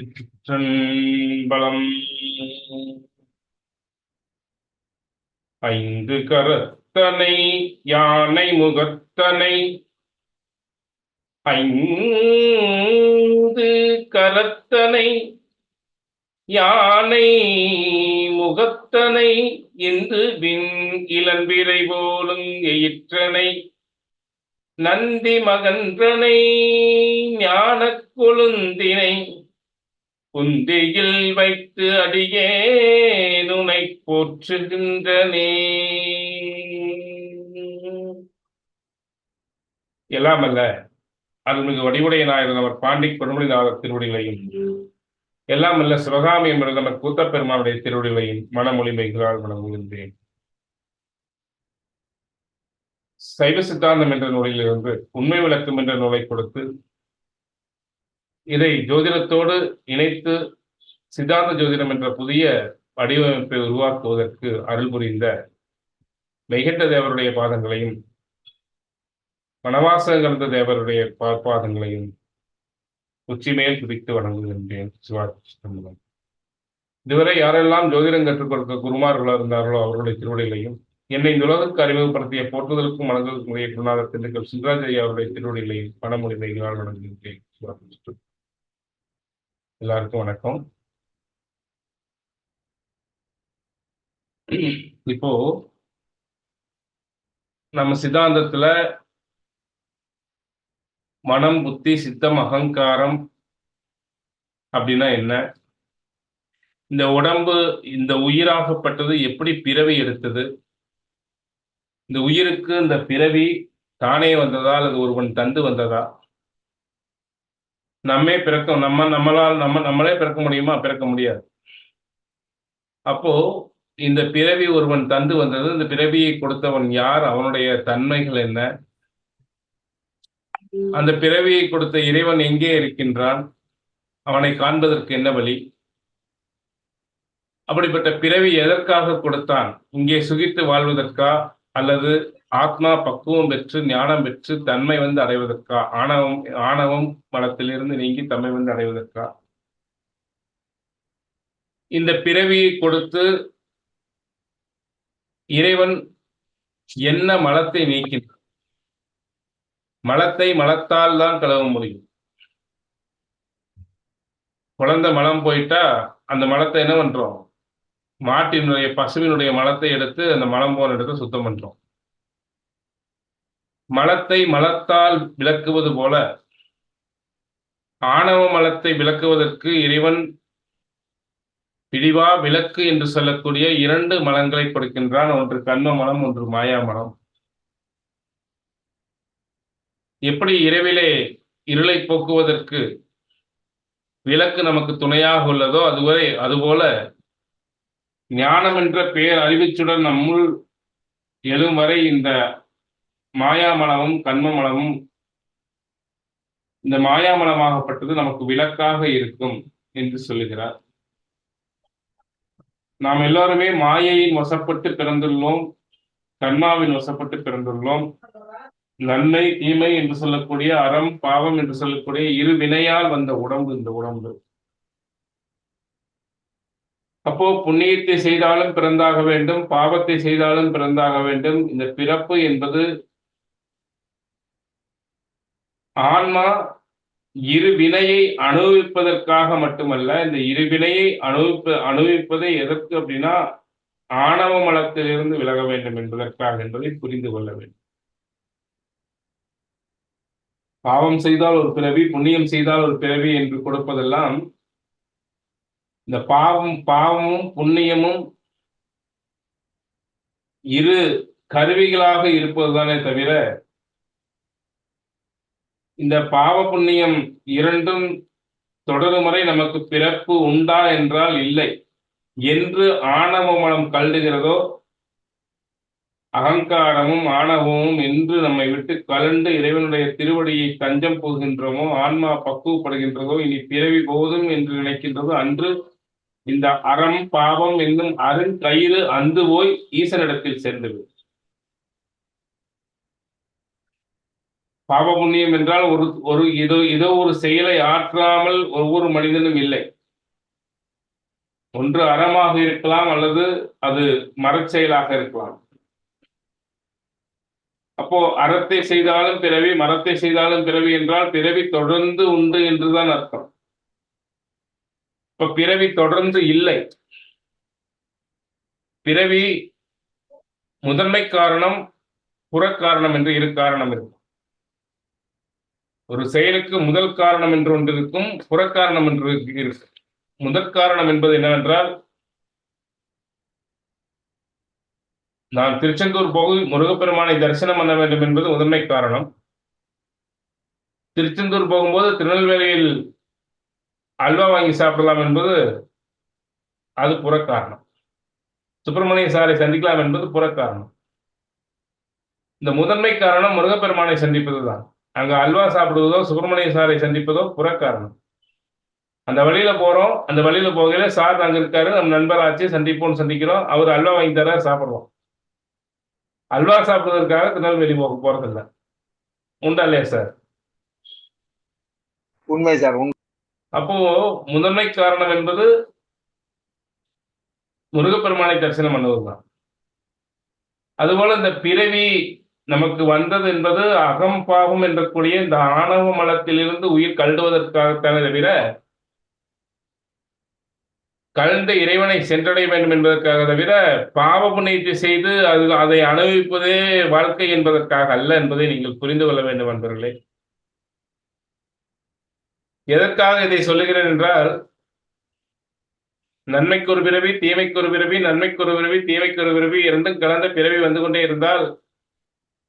சிற்றன்பலம். ஐந்து கரத்தனை யானை முகத்தனை. ஐந்து கரத்தனை யானை முகத்தனை. இந்து வின் இளம்பிரை போலும் எயிற்றனை. நந்தி மகன்றனை ஞான கொழுந்தினை. குந்தியில் வைத்து அடியேனுனை போற்றுகின்றனே. எல்லாம் அல்ல அருள்மிகு வடிவுடைய நாயகர் அவர் பாண்டி பெருமொழிநாதர் திருவடிகளையும். எல்லாம் அல்ல சிவகாமி என்ற நமர் கூத்த பெருமானுடைய திருவடிகளையும் மனமொழிமைகளால் வணங்குகின்றேன். சைவ சித்தாந்தம் என்ற நூலிலிருந்து உண்மை விளக்கம் என்ற நூலை கொடுத்து இதை ஜோதிடத்தோடு இணைத்து சித்தாந்த ஜோதிடம் என்ற புதிய வடிவமைப்பை உருவாக்குவதற்கு அருள் புரிந்த மெய்கண்ட தேவருடைய பாதங்களையும் வனவாசகந்த தேவருடைய பாதங்களையும் உச்சிமேல் குதித்து வணங்குகின்றேன். சிவாச்சிதம்பரம் இதுவரை யாரெல்லாம் ஜோதிடம் கற்றுக் கொடுக்க குருமார்களாக இருந்தார்களோ அவர்களுடைய திருவடிகளையும் என்னை இந்த உலகத்துக்கு அறிமுகப்படுத்திய போற்றுதலுக்கும் வணங்குவதற்கும் உரிய குருநாதர் திண்டுக்கல் சுந்தராஜய் அவருடைய திருவடிகளையும் பணமொழிமைகளால் வணங்குகின்றேன். சிவாச்சிதம்பரம் எல்லாருக்கும் வணக்கம். இப்போ நம்ம சித்தாந்தத்துல மனம் புத்தி சித்தம் அகங்காரம் அப்படின்னா என்ன? இந்த உடம்பு இந்த உயிராகப்பட்டது எப்படி பிறவி எடுத்தது? இந்த உயிருக்கு இந்த பிறவி தானே வந்ததா? அல்லது ஒருவன் தந்து வந்ததா? நம்மே பிறக்க நம்ம நம்மளால் நம்ம நம்மளே பிறக்க முடியுமா? பிறக்க முடியாது. அப்போ இந்த பிறவி ஒருவன் தந்து வந்தது இந்த பிறவியை கொடுத்தவன் யார்? அவனுடைய தன்மைகள் என்ன? அந்த பிறவியை கொடுத்த இறைவன் எங்கே இருக்கின்றான்? அவனை காண்பதற்கு என்ன வழி? அப்படிப்பட்ட பிறவி எதற்காக கொடுத்தான்? இங்கே சுகித்து வாழ்வதற்கா? அல்லது ஆத்மா பக்குவம் பெற்று ஞானம் பெற்று தன்மை வந்து அடைவதற்கா? ஆணவம் ஆணவம் மனத்திலிருந்து நீங்கி தன்மை வந்து அடைவதற்கா? இந்த பிறவியை கொடுத்து இறைவன் என்ன மலத்தை நீக்கின்றான் மலத்தை மலத்தால் தான் கழுவ முடியும். குழந்தை மலம் போயிட்டா அந்த மலத்தை என்ன பண்றோம்? மாட்டினுடைய பசுவினுடைய மலத்தை எடுத்து அந்த மலம் போன எடுத்து சுத்தம் பண்றோம். மலத்தை மலத்தால் விளக்குவது போல ஆணவ மலத்தை விளக்குவதற்கு இறைவன் பிடிவா விளக்கு என்று சொல்லக்கூடிய இரண்டு மலங்களை கொடுக்கின்றான். ஒன்று கண்ம மலம் ஒன்று மாயா மலம். எப்படி இரவிலே இருளை போக்குவதற்கு விளக்கு நமக்கு துணையாக உள்ளதோ அதுவரை அதுபோல ஞானம் என்ற பெயர் அறிவிச்சுடன் நம்முள் எழும் வரை இந்த மாயாமலமும் கண்மமலமும் இந்த மாயாமலமாகப்பட்டது நமக்கு விளக்காக இருக்கும் என்று சொல்லுகிறார். நாம் எல்லாருமே மாயையின் வசப்பட்டு பிறந்துள்ளோம் கண்மாவின் வசப்பட்டு பிறந்துள்ளோம். நன்மை தீமை என்று சொல்லக்கூடிய அறம் பாவம் என்று சொல்லக்கூடிய இரு வினையால் வந்த உடம்பு இந்த உடம்பு. அப்போ புண்ணியத்தை செய்தாலும் பிறந்தாக வேண்டும் பாவத்தை செய்தாலும் பிறந்தாக வேண்டும். இந்த பிறப்பு என்பது ஆன்மா இரு வினையை அனுபவிப்பதற்காக மட்டுமல்ல இந்த இரு வினையை அனுபவிப்ப அனுபவிப்பதை எதற்கு அப்படின்னா ஆணவ மலத்திலிருந்து விலக வேண்டும் என்பதற்காக என்பதை புரிந்து கொள்ள வேண்டும். பாவம் செய்தால் ஒரு பிறவி புண்ணியம் செய்தால் ஒரு பிறவி என்று கொடுப்பதெல்லாம் இந்த பாவம் பாவமும் புண்ணியமும் இரு கருவிகளாக இருப்பதுதானே தவிர இந்த பாவ புண்ணியம் இரண்டும் தொடரும் வரை நமக்கு பிறப்பு உண்டா என்றால் இல்லை. என்று ஆணவ மனம் கல்டுகிறதோ அகங்காரமும் ஆணவமும் என்று நம்மை விட்டு கலண்டு இறைவனுடைய திருவடியை தஞ்சம் போகின்றோமோ ஆன்மா பக்குவப்படுகின்றதோ இனி பிறவி போதும் என்று நினைக்கின்றதோ அன்று இந்த அறம் பாவம் என்னும் அருங்கயிறு அந்து போய் ஈசனிடத்தில் சேர்ந்துவிடும் பாவ புண்ணியம் என்றால் ஒரு ஒரு இதோ ஏதோ ஒரு செயலை ஆற்றாமல் ஒவ்வொரு மனிதனும் இல்லை. ஒன்று அறமாக இருக்கலாம் அல்லது அது மரச்செயலாக இருக்கலாம். அப்போ அறத்தை செய்தாலும் பிறவி மரத்தை செய்தாலும் பிறவி என்றால் பிறவி தொடர்ந்து உண்டு என்றுதான் அர்த்தம். இப்ப பிறவி தொடர்ந்து இல்லை. பிறவி முதன்மை காரணம் புறக்காரணம் என்று இரு காரணம் இருக்கும். ஒரு செயலுக்கு முதல் காரணம் என்று ஒன்று இருக்கும் புறக்காரணம் என்று இருக்கு. முதற் காரணம் என்பது என்னவென்றால் நான் திருச்செந்தூர் போகு முருகப்பெருமானை தரிசனம் பண்ண வேண்டும் என்பது முதன்மை காரணம். திருச்செந்தூர் போகும்போது திருநெல்வேலியில் அல்வா வாங்கி சாப்பிடலாம் என்பது அது புறக்காரணம் சுப்பிரமணிய சாரை சந்திக்கலாம் என்பது புறக்காரணம் இந்த முதன்மை காரணம் முருகப்பெருமானை சந்திப்பதுதான். அங்க அல்வா சாப்பிடுவதோ சுப்பிரமணிய சாரை சந்திப்பதோ புறக்காரணம். அந்த வழியில போறோம். அந்த வழியில போகையில சார் அங்க இருக்காரு. நம்ம நண்பர் ஆச்சு சந்திப்போம்னு சந்திக்கிறோம். அவர் அல்வா வாங்கி தர சாப்பிடுறோம் அல்வா சாப்பிடுவதற்காக திருநெல்வேலி போக போறதில்ல. உண்டா இல்லையா சார்? உண்மை சார் அப்போ முதன்மை காரணம் என்பது முருகப்பெருமானை தரிசனம் பண்ணுவதுதான் அதுபோல இந்த பிறவி நமக்கு வந்தது என்பது அகம் பாவம் என்றக்கூடிய இந்த ஆணவ மலத்திலிருந்து உயிர் கழுடுவதற்காகத்தானே தவிர கலந்த இறைவனை சென்றடைய வேண்டும் என்பதற்காக தவிர பாவ புண்ணியத்தை செய்து அது அதை அனுபவிப்பதே வாழ்க்கை என்பதற்காக அல்ல என்பதை நீங்கள் புரிந்து கொள்ள வேண்டும் நண்பர்களே எதற்காக இதை சொல்லுகிறேன் என்றால் நன்மைக்கு ஒரு பிறவி தீமைக்கு ஒரு பிறவி நன்மைக்கு ஒரு பிறவி தீமைக்கு ஒரு பிறவி இரண்டும் கலந்த பிறவி வந்து கொண்டே இருந்தால்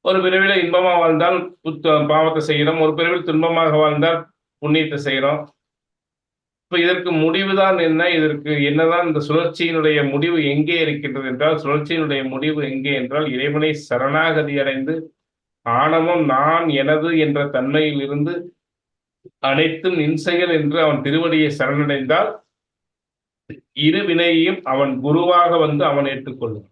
ஒரு பிரிவில் இன்பமாக வாழ்ந்தால் புத்த- பாவத்தை செய்கிறோம். ஒரு பிரிவில் துன்பமாக வாழ்ந்தால் புண்ணியத்தை செய்கிறோம். இப்ப இதற்கு முடிவுதான் என்ன? இதற்கு என்னதான் இந்த சுழற்சியினுடைய முடிவு எங்கே இருக்கின்றது என்றால் சுழற்சியினுடைய முடிவு எங்கே என்றால் இறைவனை சரணாகதி அடைந்து ஆணவம் நான் எனது என்ற தன்மையில் இருந்து அனைத்தும் நின்செயல் என்று அவன் திருவடியை சரணடைந்தால் இரு வினையையும் அவன் குருவாக வந்து அவன் ஏற்றுக்கொள்ளும்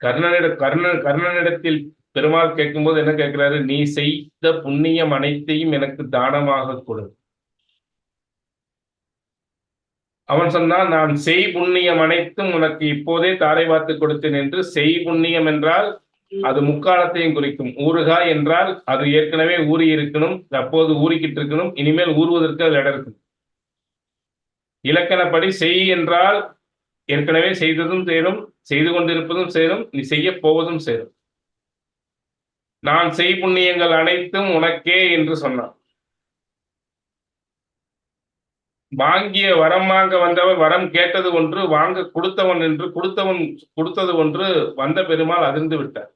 கர்ணனிட கர்ணன் கர்ணனிடத்தில் பெருமாள் கேட்கும்போது என்ன கேட்கிறாரு? நீ செய்த புண்ணியம் அனைத்தையும் எனக்கு தானமாக கொடு. அவன் சொன்னான் நான் செய் புண்ணியம் அனைத்தும் உனக்கு இப்போதே தாரை பார்த்து கொடுத்தேன் என்று. செய் புண்ணியம் என்றால் அது முக்காலத்தையும் குறிக்கும். ஊறுகாய் என்றால் அது ஏற்கனவே ஊறி இருக்கணும் அப்போது ஊறிக்கிட்டு இருக்கணும் இனிமேல் ஊறுவதற்கு அது இடம் இருக்கு இலக்கணப்படி செய் என்றால் ஏற்கனவே செய்ததும் சேரும் செய்து கொண்டிருப்பதும் சேரும் நீ செய்ய போவதும் சேரும். நான் செய் புண்ணியங்கள் அனைத்தும் உனக்கே என்று சொன்னான். வாங்கிய வரம் வாங்க வந்தவர் வரம் கேட்டது ஒன்று வாங்க கொடுத்தவன் என்று கொடுத்தவன் கொடுத்தது ஒன்று வந்த பெருமாள் அதிர்ந்து விட்டார்.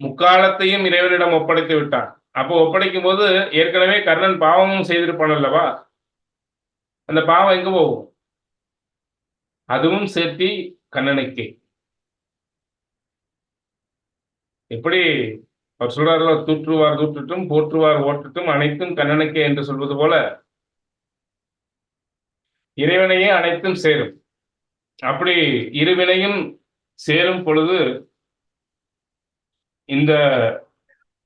முக்காலத்தையும் இறைவனிடம் ஒப்படைத்து விட்டான். அப்போ ஒப்படைக்கும் போது ஏற்கனவே கர்ணன் பாவமும் செய்திருப்பான் அல்லவா? அந்த பாவம் எங்க போகும்? அதுவும் சேர்த்தி கண்ணனுக்கே. எப்படி அவர் சொல்றாருல தூற்றுவார் தூற்றுட்டும் போற்றுவார் ஓட்டுட்டும் அனைத்தும் கண்ணனுக்கே என்று சொல்வது போல இறைவனையே அனைத்தும் சேரும். அப்படி இருவினையும் சேரும் பொழுது இந்த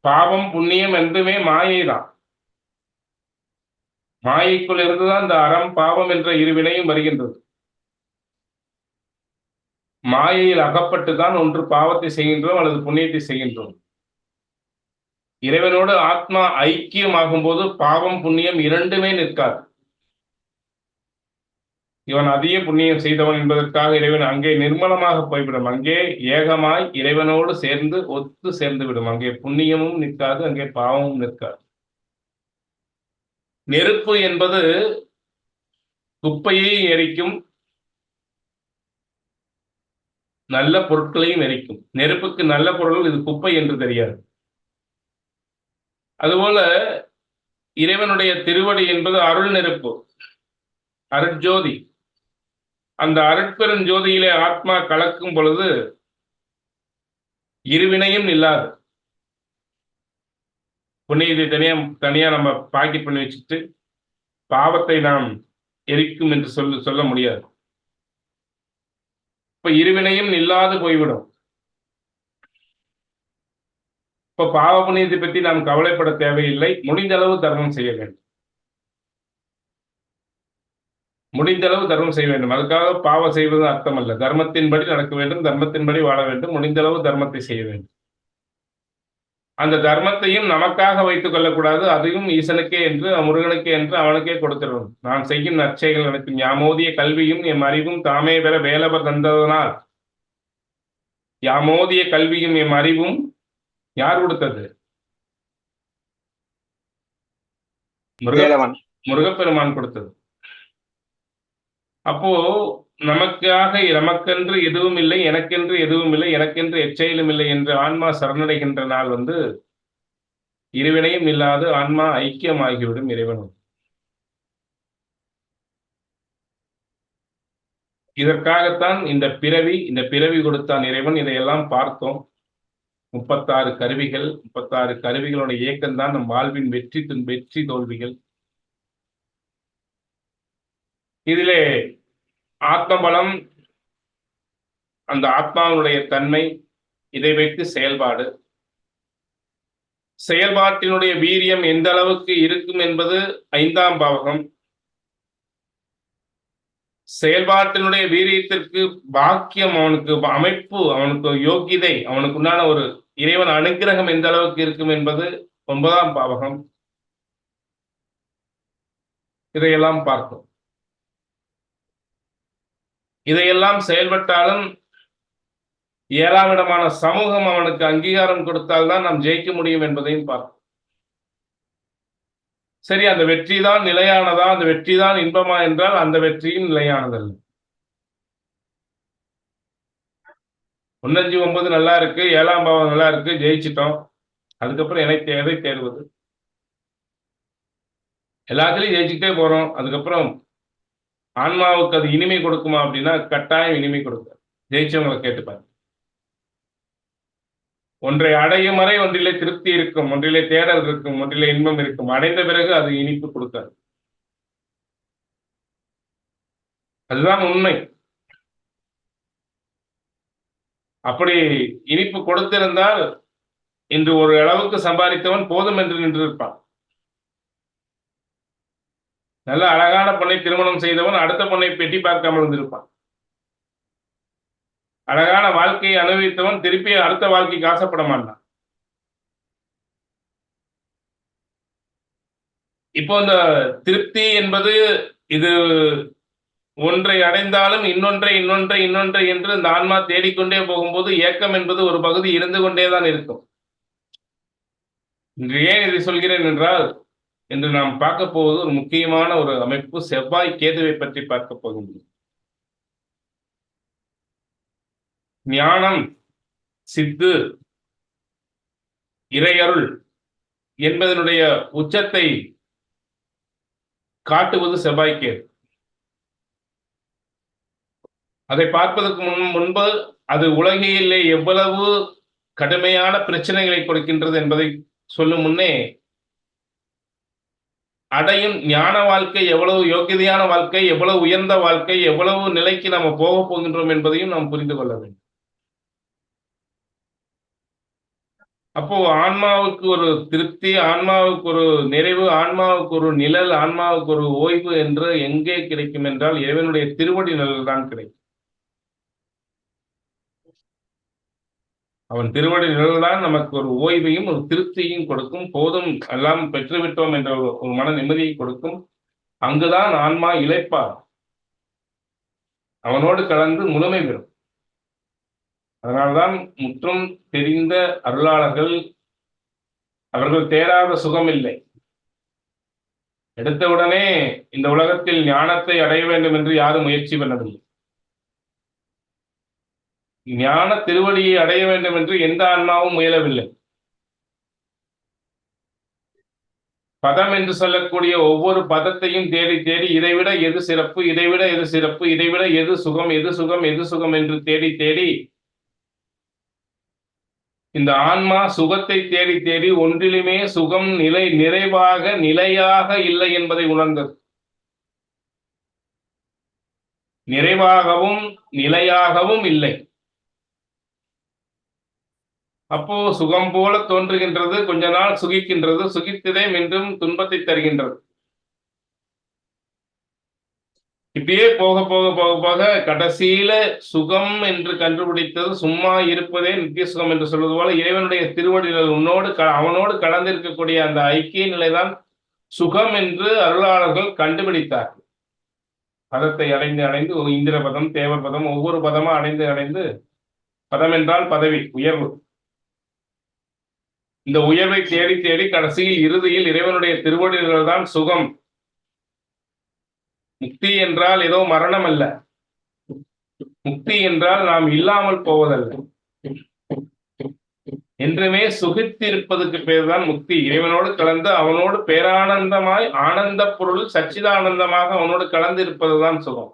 பாவம் புண்ணியம் என்றுமே மாயை தான் மாயைக்குள் இருந்துதான் இந்த அறம் பாவம் என்ற இருவினையும் வருகின்றது. மாயையில் அகப்பட்டுதான் ஒன்று பாவத்தை செய்கின்றோம் அல்லது புண்ணியத்தை செய்கின்றோம். இறைவனோடு ஆத்மா ஐக்கியமாகும் போது பாவம் புண்ணியம் இரண்டுமே நிற்காது. இவன் அதிக புண்ணியம் செய்தவன் என்பதற்காக இறைவன் அங்கே நிர்மலமாக போய்விடும். அங்கே ஏகமாய் இறைவனோடு சேர்ந்து ஒத்து சேர்ந்து விடும். அங்கே புண்ணியமும் நிற்காது அங்கே பாவமும் நிற்காது. நெருப்பு என்பது குப்பையை எரிக்கும் நல்ல பொருட்களையும் எரிக்கும். நெருப்புக்கு நல்ல பொருள் இது குப்பை என்று தெரியாது. அதுபோல இறைவனுடைய திருவடி என்பது அருள் நெருப்பு அருட்ஜோதி. அந்த அருட்பெருஞ்சோதியிலே ஆத்மா கலக்கும் பொழுது இருவினையும் இல்லாது. புண்ணியத்தை தனியா தனியா நம்ம பாக்கெட் பண்ணி வச்சுட்டு பாவத்தை நாம் எரிக்கும் என்று சொல்ல சொல்ல முடியாது. இப்ப இருவினையும் இல்லாது போய்விடும். இப்ப பாவ புண்ணியத்தை பற்றி நாம் கவலைப்பட தேவையில்லை. முடிந்த அளவு தர்மம் செய்ய வேண்டும். முடிந்த அளவு தர்மம் செய்ய வேண்டும். அதுக்காக பாவம் செய்வது அர்த்தம் அல்ல தர்மத்தின்படி நடக்க வேண்டும். தர்மத்தின்படி வாழ வேண்டும். முடிந்த அளவு தர்மத்தை செய்ய வேண்டும். அந்த தர்மத்தையும் நமக்காக வைத்துக் கொள்ளக்கூடாது அதையும் ஈசனுக்கே என்று முருகனுக்கே என்று அவனுக்கே கொடுத்துடணும் நான் செய்யும் நற்செய்கள் எனக்கு யாமோதிய கல்வியும் எம் அறிவும் தாமே பெற வேலவர் தந்ததனால். யாமோதிய கல்வியும் எம் அறிவும் யார் கொடுத்தது? முருகப்பெருமான் கொடுத்தது. அப்போ நமக்காக நமக்கென்று எதுவும் இல்லை எனக்கென்று எதுவும் இல்லை எனக்கென்று எச்செயலும் இல்லை என்று ஆன்மா சரணடைகின்ற நாள் வந்து இருவினையும் இல்லாது ஆன்மா ஐக்கியமாகிவிடும் இறைவன் இதற்காகத்தான் இந்த பிறவி இந்த பிறவி கொடுத்தான் இறைவன். இதையெல்லாம் பார்த்தோம். முப்பத்தாறு கருவிகள் முப்பத்தாறு கருவிகளோட இயக்கம்தான் நம் வாழ்வின் வெற்றி வெற்றி தோல்விகள். இதிலே ஆத்மபலம் அந்த ஆத்மாவினுடைய தன்மை இதை வைத்து செயல்பாடு. செயல்பாட்டினுடைய வீரியம் எந்த அளவுக்கு இருக்கும் என்பது ஐந்தாம் பாவகம். செயல்பாட்டினுடைய வீரியத்திற்கு பாக்கியம் அவனுக்கு அமைப்பு அவனுக்கு யோகிதை அவனுக்கு உண்டான ஒரு இறைவன் அனுகிரகம் எந்த அளவுக்கு இருக்கும் என்பது ஒன்பதாம் பாவகம். இதையெல்லாம் பார்த்தோம் இதையெல்லாம் செயல்பட்டாலும் ஏழாம் இடமான சமூகம் அவனுக்கு அங்கீகாரம் கொடுத்தால்தான் நாம் ஜெயிக்க முடியும் என்பதையும் பார்ப்போம். சரி அந்த வெற்றி தான் நிலையானதா? அந்த வெற்றி தான் இன்பமா என்றால் அந்த வெற்றியும் நிலையானதல்ல. ஒன்னஞ்சு ஒன்பது நல்லா இருக்கு ஏழாம் பாவம் நல்லா இருக்கு ஜெயிச்சிட்டோம். அதுக்கப்புறம் எனக்கு எதை தேர்வது எல்லாத்துலயும் ஜெயிச்சுக்கிட்டே போறோம். அதுக்கப்புறம் ஆன்மாவுக்கு அது இனிமை கொடுக்குமா அப்படின்னா கட்டாயம் இனிமை கொடுக்க ஜெயிச்சவங்களை கேட்டுப்பாரு ஒன்றை அடையும் வரை ஒன்றிலே திருப்தி இருக்கும் ஒன்றிலே தேடல் இருக்கும் ஒன்றிலே இன்பம் இருக்கும். அடைந்த பிறகு அது இனிப்பு கொடுக்காது. அதுதான் உண்மை. அப்படி இனிப்பு கொடுத்திருந்தால் இன்று ஒரு அளவுக்கு சம்பாதித்தவன் போதும் என்று நின்றிருப்பான். நல்ல அழகான பொண்ணை திருமணம் செய்தவன் அடுத்த பொண்ணை பெட்டி பார்க்காமல் இருந்திருப்பான். அழகான வாழ்க்கையை அனுபவித்தவன் திருப்பி அடுத்த வாழ்க்கைக்கு ஆசைப்பட மாட்டான். இப்போ இந்த திருப்தி என்பது இது ஒன்றை அடைந்தாலும் இன்னொன்றை இன்னொன்றை இன்னொன்றை என்று இந்த ஆன்மா தேடிக்கொண்டே போகும்போது ஏக்கம் என்பது ஒரு பகுதி இருந்து கொண்டேதான் இருக்கும். ஏன் இதை சொல்கிறேன் என்றால் என்று நாம் பார்க்க போவது ஒரு முக்கியமான ஒரு அமைப்பு. செவ்வாய் கேதுவை பற்றி பார்க்க போகின்றோம். ஞானம் சித்து இறையருள் என்பதனுடைய உச்சத்தை காட்டுவது செவ்வாய்க்கேது அதை பார்ப்பதற்கு முன் முன்பு அது உலகிலே எவ்வளவு கடுமையான பிரச்சனைகளை கொடுக்கின்றது என்பதை சொல்லும் முன்னே அடையும் ஞான வாழ்க்கை எவ்வளவு யோக்கியதையான வாழ்க்கை எவ்வளவு உயர்ந்த வாழ்க்கை எவ்வளவு நிலைக்கு நாம் போக போகின்றோம் என்பதையும் நாம் புரிந்து கொள்ள வேண்டும். அப்போ ஆன்மாவுக்கு ஒரு திருப்தி ஆன்மாவுக்கு ஒரு நிறைவு ஆன்மாவுக்கு ஒரு நிழல் ஆன்மாவுக்கு ஒரு ஓய்வு என்று எங்கே கிடைக்கும் என்றால் இறைவனுடைய திருவடி நிழல் தான் கிடைக்கும். அவன் திருவடி நிழல்தான் நமக்கு ஒரு ஓய்வையும் ஒரு திருப்தியையும் கொடுக்கும். போதும் எல்லாம் பெற்றுவிட்டோம் என்ற ஒரு மன நிம்மதியை கொடுக்கும். அங்குதான் ஆன்மா இழைப்பார். அவனோடு கலந்து முழுமை பெறும். அதனால்தான் முற்றும் தெரிந்த அருளாளர்கள் அவர்கள் தேடாத சுகம் இல்லை எடுத்தவுடனே இந்த உலகத்தில் ஞானத்தை அடைய வேண்டும் என்று யாரும் முயற்சி பண்ணவில்லை. ஞான திருவடியை அடைய வேண்டும் என்று எந்த ஆன்மாவும் முயலவில்லை. பதம் என்று சொல்லக்கூடிய ஒவ்வொரு பதத்தையும் தேடி தேடி இதைவிட எது சிறப்பு இதைவிட எது சிறப்பு இதைவிட எது சுகம் எது சுகம் எது சுகம் என்று தேடி தேடி இந்த ஆன்மா சுகத்தை தேடி தேடி ஒன்றிலுமே சுகம் நிலை நிறைவாக நிலையாக இல்லை என்பதை உணர்ந்தது. நிறைவாகவும் நிலையாகவும் இல்லை. அப்போ சுகம் போல தோன்றுகின்றது கொஞ்ச நாள் சுகிக்கின்றது சுகித்ததே மீண்டும் துன்பத்தை தருகின்றது. இப்படியே போக போக போக போக கடைசியில சுகம் என்று கண்டுபிடித்தது சும்மா இருப்பதே நித்திய சுகம் என்று சொல்வது போல இறைவனுடைய திருவடிகள் உன்னோடு க- அவனோடு கலந்திருக்கக்கூடிய அந்த ஐக்கிய நிலைதான் சுகம் என்று அருளாளர்கள் கண்டுபிடித்தார்கள். பதத்தை அடைந்து அடைந்து இந்திர பதம் தேவ பதம் ஒவ்வொரு பதமா அடைந்து அடைந்து பதம் என்றால் பதவி உயர்வு. இந்த உயர்வை தேடி தேடி கடைசியில் இறுதியில் இறைவனுடைய திருவடிகள் தான் சுகம். முக்தி என்றால் ஏதோ மரணம் அல்ல. முக்தி என்றால் நாம் இல்லாமல் போவதல்ல. என்றுமே சுகித்திருப்பதுக்கு பேர் தான் முக்தி. இறைவனோடு கலந்து அவனோடு பேரானந்தமாய் ஆனந்த பொருள் சச்சிதானந்தமாக அவனோடு கலந்து இருப்பதுதான் சுகம்.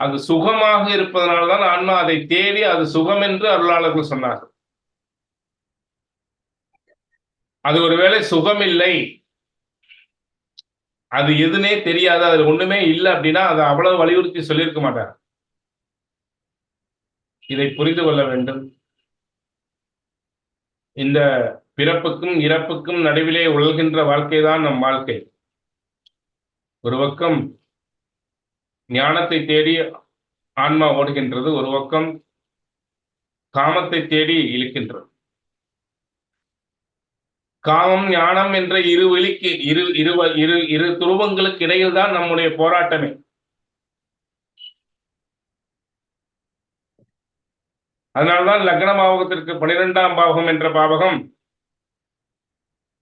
அது சுகமாக இருப்பதனால்தான் ஆன்மா அதை தேடி அது சுகம் என்று அருளாளர்கள் சொன்னார்கள். அது ஒருவேளை சுகம் இல்லை அது எதுனே தெரியாது. அதுல ஒண்ணுமே இல்லை அப்படின்னா அதை அவ்வளவு வலியுறுத்தி சொல்லியிருக்க மாட்டார். இதை புரிந்து கொள்ள வேண்டும். இந்த பிறப்புக்கும் இறப்புக்கும் நடுவிலே உழல்கின்ற வாழ்க்கைதான் நம் வாழ்க்கை. ஒரு பக்கம் ஞானத்தை தேடி ஆன்மா ஓடுகின்றது ஒரு பக்கம் காமத்தை தேடி இழுக்கின்றது. காமம் ஞானம் என்ற இரு வெளிக்கு இரு இரு இரு இரு துருவங்களுக்கு இடையில் தான் நம்முடைய போராட்டமே. அதனால்தான் லக்ன பாவகத்திற்கு பனிரெண்டாம் பாவகம் என்ற பாவகம்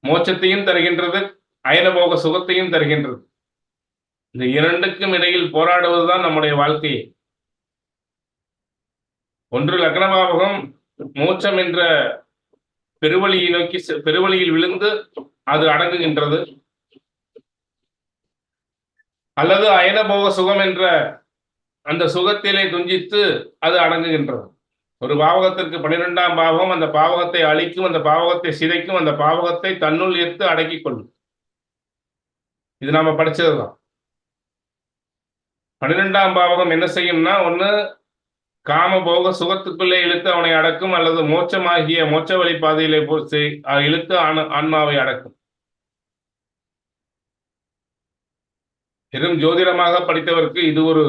மோட்சத்தையும் தருகின்றது அயனபோக சுகத்தையும் தருகின்றது. இந்த இரண்டுக்கும் இடையில் போராடுவதுதான் நம்முடைய வாழ்க்கையே ஒன்று லக்னபாவகம் மூச்சம் மோட்சம் என்ற பெருவழியை நோக்கி பெருவழியில் விழுந்து அது அடங்குகின்றது. அல்லது அயனபோக சுகம் என்ற அந்த சுகத்திலே துஞ்சித்து அது அடங்குகின்றது. ஒரு பாவகத்திற்கு பன்னிரெண்டாம் பாவகம் அந்த பாவகத்தை அழிக்கும் அந்த பாவகத்தை சிதைக்கும் அந்த பாவகத்தை தன்னுள் ஈர்த்து அடக்கிக் கொள்ளும். இது நாம படிச்சதுதான். பன்னிரெண்டாம் பாவகம் என்ன செய்யும்னா ஒண்ணு காம போக சுகத்துக்குள்ளே இழுத்து அவனை அடக்கும் அல்லது மோட்சமாகிய மோட்ச வழி பாதையிலே இழுத்து ஆன்மாவை அடக்கும். பெரும் ஜோதிடமாக படித்தவருக்கு இது ஒரு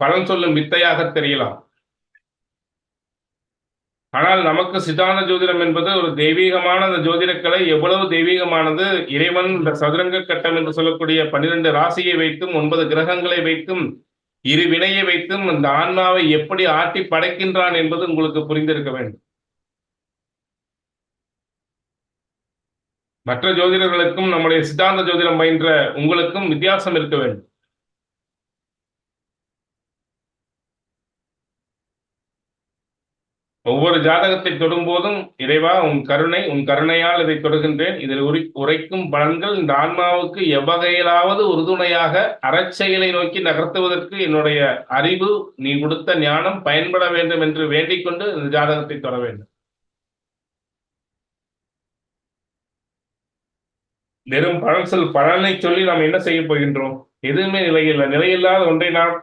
பலன் சொல்லும் வித்தையாக தெரியலாம். ஆனால் நமக்கு சிதான ஜோதிடம் என்பது ஒரு தெய்வீகமான அந்த ஜோதிடக்கலை எவ்வளவு தெய்வீகமானது இறைவன் இந்த சதுரங்க கட்டம் என்று சொல்லக்கூடிய பன்னிரண்டு ராசியை வைத்தும் ஒன்பது கிரகங்களை வைத்தும் இரு வினையை வைத்தும் இந்த ஆன்மாவை எப்படி ஆட்டி படைக்கின்றான் என்பது உங்களுக்கு புரிந்திருக்க வேண்டும். மற்ற ஜோதிடர்களுக்கும் நம்முடைய சித்தாந்த ஜோதிடம் பயின்ற உங்களுக்கும் வித்தியாசம் இருக்க வேண்டும். ஒவ்வொரு ஜாதகத்தை தொடும்போதும் இறைவா உன் கருணை உன் கருணையால் இதை தொடுகின்றேன். இதில் உரி உரைக்கும் பலன்கள் இந்த ஆன்மாவுக்கு எவ்வகையிலாவது உறுதுணையாக அறச்செயலை நோக்கி நகர்த்துவதற்கு என்னுடைய அறிவு நீ கொடுத்த ஞானம் பயன்பட வேண்டும் என்று வேண்டிக் கொண்டு இந்த ஜாதகத்தை தொட வேண்டும். வெறும் பலன் சொல் பலனை சொல்லி நாம் என்ன செய்ய போகின்றோம்? எதுவுமே நிலையில்லை. நிலையில்லாத ஒன்றை நாம்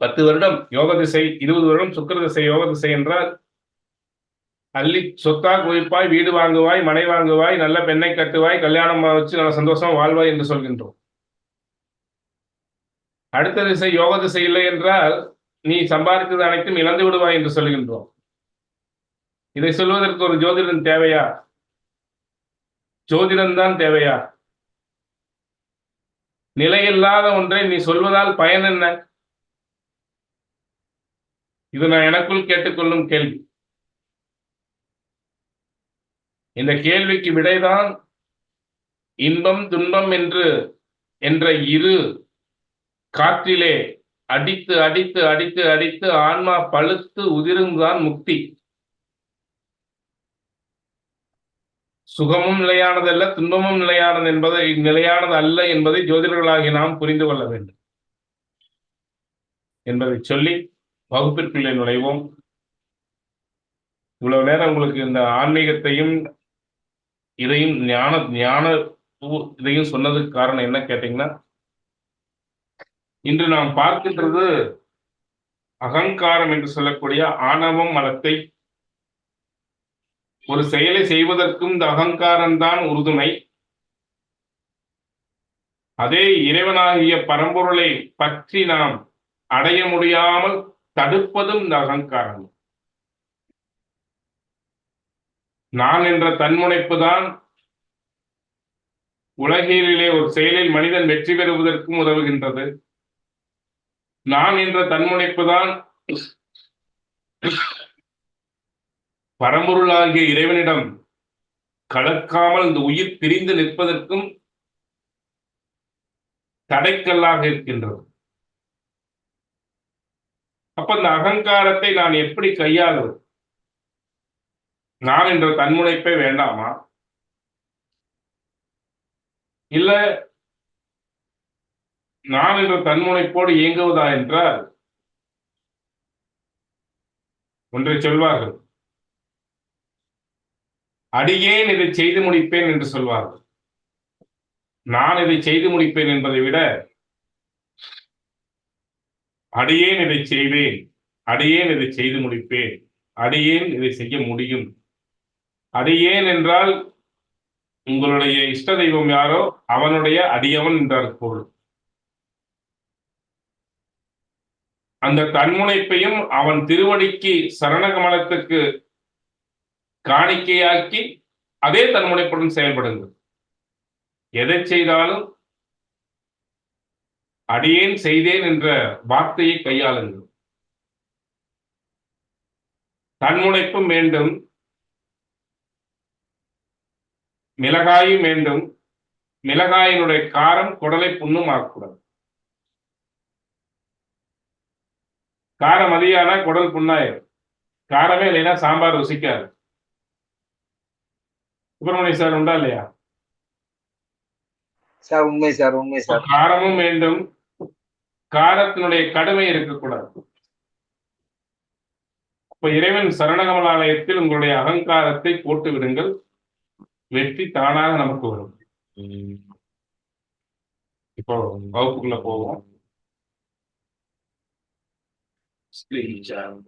பத்து வருடம் யோக திசை இருபது வருடம் சுக்கர திசை யோக திசை என்றால் அள்ளி சொத்தா குவிப்பாய் வீடு வாங்குவாய் மனை வாங்குவாய் நல்ல பெண்ணை கட்டுவாய் கல்யாணம் வச்சு நல்ல சந்தோஷமா வாழ்வாய் என்று சொல்கின்றோம். அடுத்த திசை யோக திசை இல்லை என்றால் நீ சம்பாதித்தது அனைத்தும் இழந்து விடுவாய் என்று சொல்கின்றோம். இதை சொல்வதற்கு ஒரு ஜோதிடன் தேவையா? ஜோதிடம் தான் தேவையா? நிலையில்லாத ஒன்றை நீ சொல்வதால் பயன் என்ன? இது நான் எனக்குள் கேட்டுக்கொள்ளும் கேள்வி. இந்த கேள்விக்கு விடைதான் இன்பம் துன்பம் என்று என்ற இரு காற்றிலே அடித்து அடித்து அடித்து அடித்து ஆன்மா பழுத்து உதிரும்தான் முக்தி. சுகமும் நிலையானதல்ல துன்பமும் நிலையானது என்பதை நிலையானது அல்ல என்பதை ஜோதிடர்களாகி நாம் புரிந்து கொள்ள வேண்டும். என்பதை சொல்லி வகுப்பிற்குள்ளே நுழைவோம். இவ்வளவு நேரம் உங்களுக்கு இந்த ஆன்மீகத்தையும் இதையும் ஞான ஞான இதையும் சொன்னதுக்கு காரணம் என்ன கேட்டீங்கன்னா இன்று நாம் பார்க்கின்றது அகங்காரம் என்று சொல்லக்கூடிய ஆணவம் மலத்தை ஒரு செயலை செய்வதற்கும் இந்த அகங்காரம்தான் உறுதுணை. அதே இறைவனாகிய பரம்பொருளை பற்றி நாம் அடைய முடியாமல் தடுப்பதும் இந்த அகங்காரம் நான் என்ற தன்முனைப்பு தான் உலகிலே ஒரு செயலில் மனிதன் வெற்றி பெறுவதற்கும் உதவுகின்றது. நான் என்ற தன்முனைப்பு தான் பரம்பொருளாகிய இறைவனிடம் கலக்காமல் இந்த உயிர் பிரிந்து நிற்பதற்கும் தடைக்கல்லாக இருக்கின்றது. அப்ப இந்த அகங்காரத்தை நான் எப்படி கையாளுவது? நான் என்ற தன்முனைப்பே வேண்டாமா? இல்ல நான் என்ற தன்முனைப்போடு இயங்குவதா என்றால்? ஒன்றை சொல்வார்கள். அடியேன் இதை செய்து முடிப்பேன் என்று சொல்வார்கள். நான் இதை செய்து முடிப்பேன் என்பதை விட அடியேன் இதை செய்வேன். அடியேன் இதை செய்து முடிப்பேன். அடியேன் இதை செய்ய முடியும். அடியேன் என்றால் உங்களுடைய இஷ்ட தெய்வம் யாரோ? அவனுடைய அடியவன் என்றார் பொருள் அந்த தன்முனைப்பையும் அவன் திருவடிக்கு சரணகமலத்துக்கு காணிக்கையாக்கி அதே தன்முனைப்புடன் செயல்படுங்கள். எதை செய்தாலும் அடியேன் செய்தேன் என்ற வார்த்தையை கையாளுங்கள். தன்முனைப்பும் வேண்டும். மிளகாயும் வேண்டும். மிளகாயினுடைய காரம் குடலை புண்ணும் ஆகக்கூடாது. காரம் அதிகானா குடல் புண்ணாயிரும். காரமே இல்லைன்னா சாம்பார் ருசிக்காது. சுப்பிரமணிய சார் உண்டா இல்லையா? சார் உண்மை சார் உண்மை சார். காரமும் வேண்டும். காலத்தினுடைய கடுமை இருக்கக்கூடாது. இப்ப இறைவன் சரணகமலாலயத்தில் உங்களுடைய அகங்காரத்தை போட்டு விடுங்கள். வெற்றி தானாக நமக்கு வரும். இப்போ வகுப்புக்குள்ள போவோம். Screen.